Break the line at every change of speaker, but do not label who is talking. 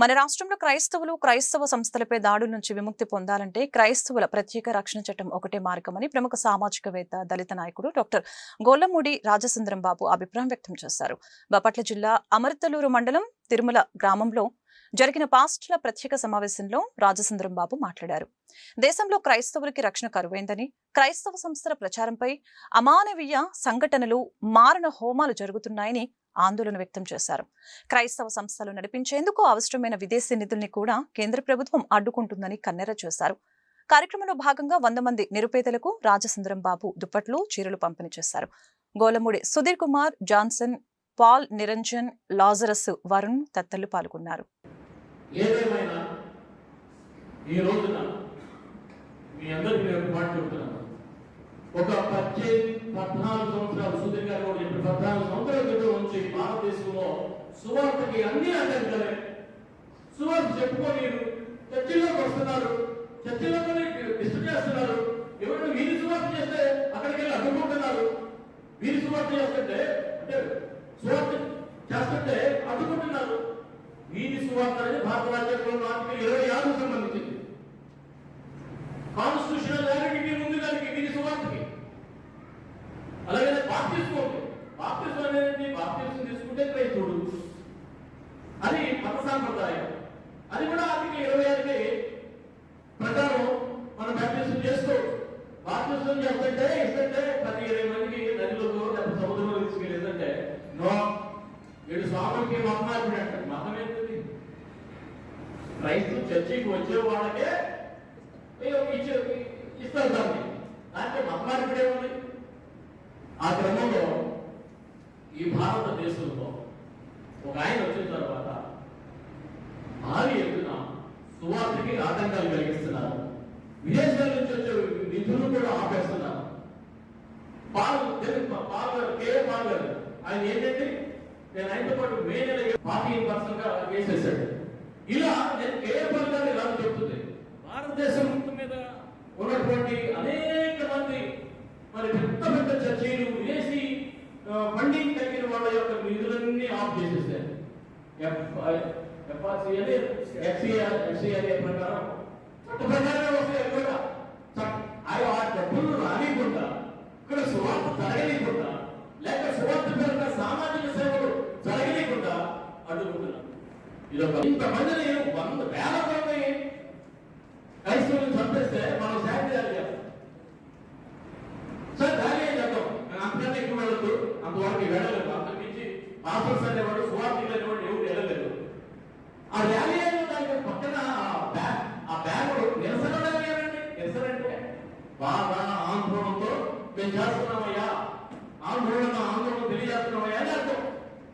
మన రాష్ట్రంలో క్రైస్తవులు క్రైస్తవ సంస్థలపై దాడుల నుంచి విముక్తి పొందాలంటే క్రైస్తవుల ప్రత్యేక రక్షణ చట్టం ఒకటే మార్గమని ప్రముఖ సామాజికవేత్త దళిత నాయకుడు డాక్టర్ గోల్లమూడి రాజసుందరం బాబు అభిప్రాయం వ్యక్తం చేశారు. బాపట్ల జిల్లా అమర్తలూరు మండలం తిరుమల గ్రామంలో జరిగిన పాస్టుల ప్రత్యేక సమావేశంలో రాజసుందరం బాబు మాట్లాడారు. దేశంలో క్రైస్తవులకి రక్షణ కరువైందని క్రైస్తవ సంస్థల ప్రచారంపై అమానవీయ సంఘటనలు మారణ హోమాలు జరుగుతున్నాయని ఆందోళన వ్యక్తం చేశారు. క్రైస్తవ సంస్థలు నడిపించేందుకు అవసరమైన విదేశీ నిధుల్ని కూడా కేంద్ర ప్రభుత్వం అడ్డుకుంటుందని కన్నెర చేశారు. కార్యక్రమంలో భాగంగా వంద మంది నిరుపేదలకు రాజసుందరం బాబు దుప్పట్లు చీరలు పంపిణీ చేశారు. Golamudi Sudhir Kumar Johnson Paul Niranjan Lazarus Varun తత్తలు పాల్గొన్నారు.
ఈ రోజున మీ అందరికీ నేను ఒక మాట ఒక పద్నాలుగు సంవత్సరాలు సుధీర్ గారు కూడా పద్నాలుగు సంవత్సరాల క్రితం నుంచి భారతదేశంలో సువార్తకి అన్ని అడ్డంకులే సువార్త చెప్పుకోలేరు చర్చిలోకి వస్తున్నారు. చర్చిలోకి డిస్టర్బ్ చేస్తున్నారు. ఎవరైనా వీరి సువార్త చేస్తే అక్కడికి వెళ్ళి అడ్డుకుంటున్నారు. వీరి సువార్త చేస్తుంటే అంటే సువార్త చేస్తుంటే అడ్డుకుంటున్నారు. వీరి సువార్త అనేది భారత రాజ్యాంగంలో ఆర్టికల్ ఇరవై ఆరు సంబంధించింది. బాప్తిస్మం బాప్తిస్మం అనేది బాప్తిస్మం తీసుకుంటే క్రైస్తవుడు. అది మత సాంప్రదాయం. అది కూడా ఆర్టికల్ ఇరవై ఆరుకి ప్రకారం మనం బాప్తిస్మం చేసుకోవచ్చు బాప్తిస్మం చేస్తుంటే ఇస్తుంటే పది ఇరవై మందికి నదిలోకి లేకపోతే సముద్రంలో తీసుకెళ్ళేదంటే నో. వీడు స్వామికి మతం అయిపోయాడు మతం ఏంటిది క్రైస్తవ చర్చికి వచ్చే వాళ్ళకే ఏదో ఇచ్చే ఇస్తారు దాన్ని. దాంట్లో మత మార్పిడే ఉంది ఆ క్రమంలో ఈ భారతదేశంలో ఒక ఆయన వచ్చిన తర్వాత భారీ ఎత్తున సువార్తకి ఆటంకాలు కలిగిస్తున్నారు. విదేశాల నుంచి వచ్చే నిధులు కూడా ఆపేస్తున్నారు. పాల్ పాల్ గారు కేఏ పాల్ గారు ఆయన ఏంటంటే నేను ఆయనతో పాటు మే నెల పార్టీ పర్సన్గా వేసేసాడు ఇలా నేను కేఏ పాల్ గారు ఇలా చెప్తుంది భారతదేశం మీద ఉన్నటువంటి అనేక మంది మరి పెద్ద పెద్ద చర్చీలు వేసి ఫండింగ్ తగ్గిన వాళ్ళ యొక్క నిధులన్నీ ఆఫ్ చేసేసారు. ఎఫ్ఆర్సీ అనే ఎఫ్సిఆర్ ప్రకారం చట్ట ప్రకారమే వస్తాయి కూడా అవి ఆ డబ్బులు రానికుండా ఇక్కడ సువార్త జరగనీయకుండా లేక సువార్త పేరున సామాజిక సేవలు జరగనీయకుండా అడ్డుకుంటున్నారు ఇదొక ఇంతమందిని వంద వేల మంది క్రైస్తవులు చంపేస్తే మనం శాంతి చేస్తున్నామయ్యా ఆందోళన ఆందోళన తెలియజేస్తున్నామయ్యా అని అర్థం